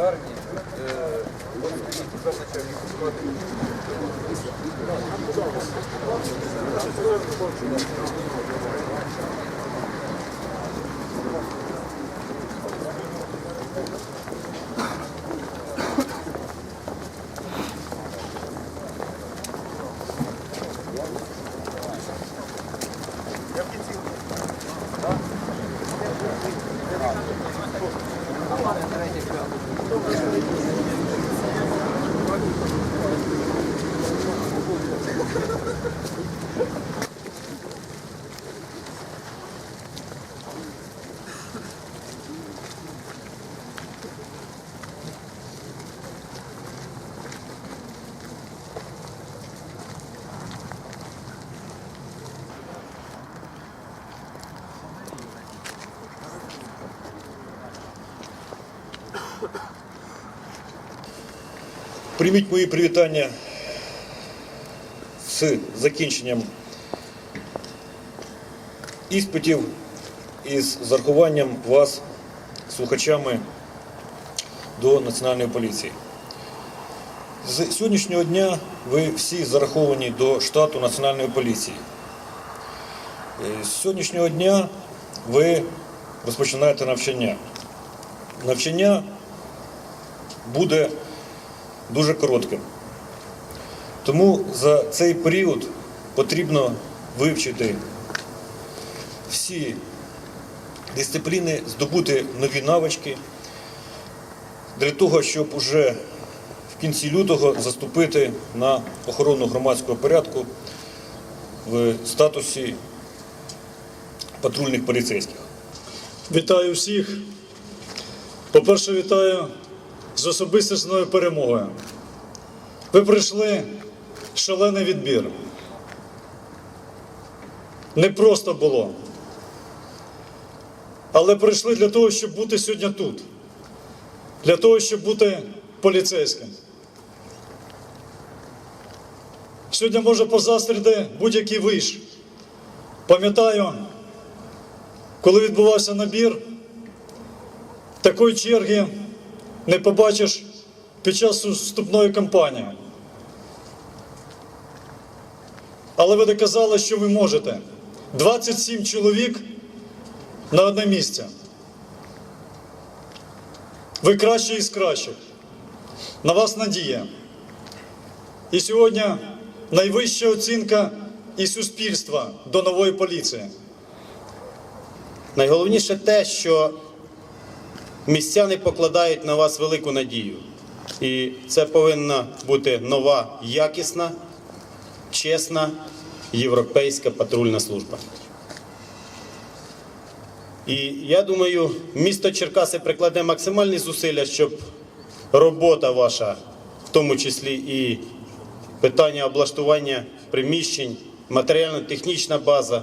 армії. Е, от Прийміть мої привітання з закінченням іспитів і з зарахуванням вас слухачами до Національної поліції. З сьогоднішнього дня ви всі зараховані до штату Національної поліції. Е, З сьогоднішнього дня ви розпочинаєте навчання. Навчання буде дуже коротким. Тому за цей період потрібно вивчити всі дисципліни, здобути нові навички для того, щоб уже в кінці лютого заступити на охорону громадського порядку в статусі патрульних поліцейських. Вітаю всіх. По-перше, вітаю з особистісною перемогою. Ви пройшли шалений відбір. Не просто було. Але прийшли для того, щоб бути сьогодні тут. Для того, щоб бути поліцейським. Сьогодні може позастріти будь-який виш. Пам'ятаю, коли відбувався набір, такої черги не побачиш під час вступної кампанії. Але ви доказали, що ви можете. 27 чоловік на одне місце. Ви кращі із кращих. На вас надія. І сьогодні найвища оцінка і суспільства до нової поліції. Найголовніше те, що містяни покладають на вас велику надію. І це повинна бути нова, якісна, чесна європейська патрульна служба. І я думаю, місто Черкаси прикладе максимальні зусилля, щоб робота ваша, в тому числі і питання облаштування приміщень, матеріально-технічна база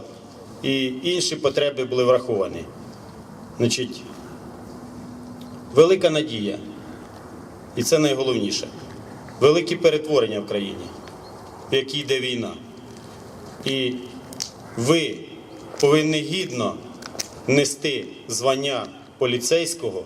і інші потреби були враховані. Значить, велика надія, і це найголовніше. Великі перетворення в країні, в якій йде війна. І ви повинні гідно нести звання поліцейського.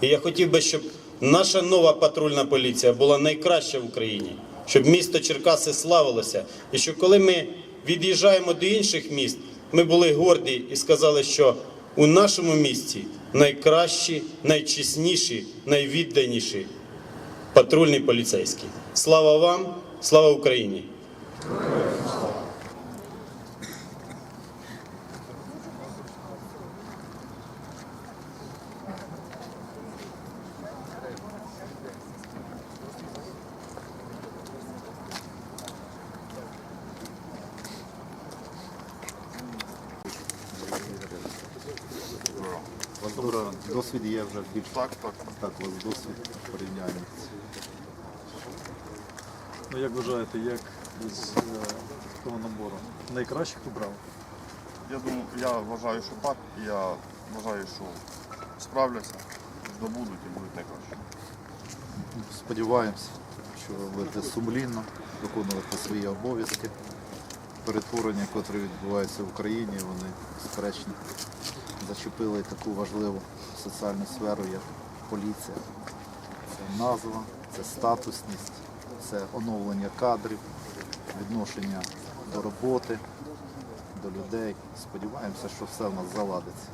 І я хотів би, щоб наша нова патрульна поліція була найкраща в Україні, щоб місто Черкаси славилося. І щоб коли ми від'їжджаємо до інших міст, ми були горді і сказали, що у нашому місті найкращі, найчесніші, найвідданіші патрульні поліцейські. Слава вам, слава Україні! У вас добре, досвід є вже більш так, так. Так, у вас досвід порівняння. Ну, як вважаєте, як з е, того набору? Найкращих обрав? Я думаю, я вважаю, що так. І я вважаю, що справляться, здобудуть і будуть найкраще. Сподіваємось, що ви будете сумлінно виконувати свої обов'язки. Перетворення, котрі відбуваються в Україні, вони безперечно зачепили таку важливу соціальну сферу, як поліція. Це назва, це статусність, це оновлення кадрів, відношення до роботи, до людей. Сподіваємося, що все в нас заладиться.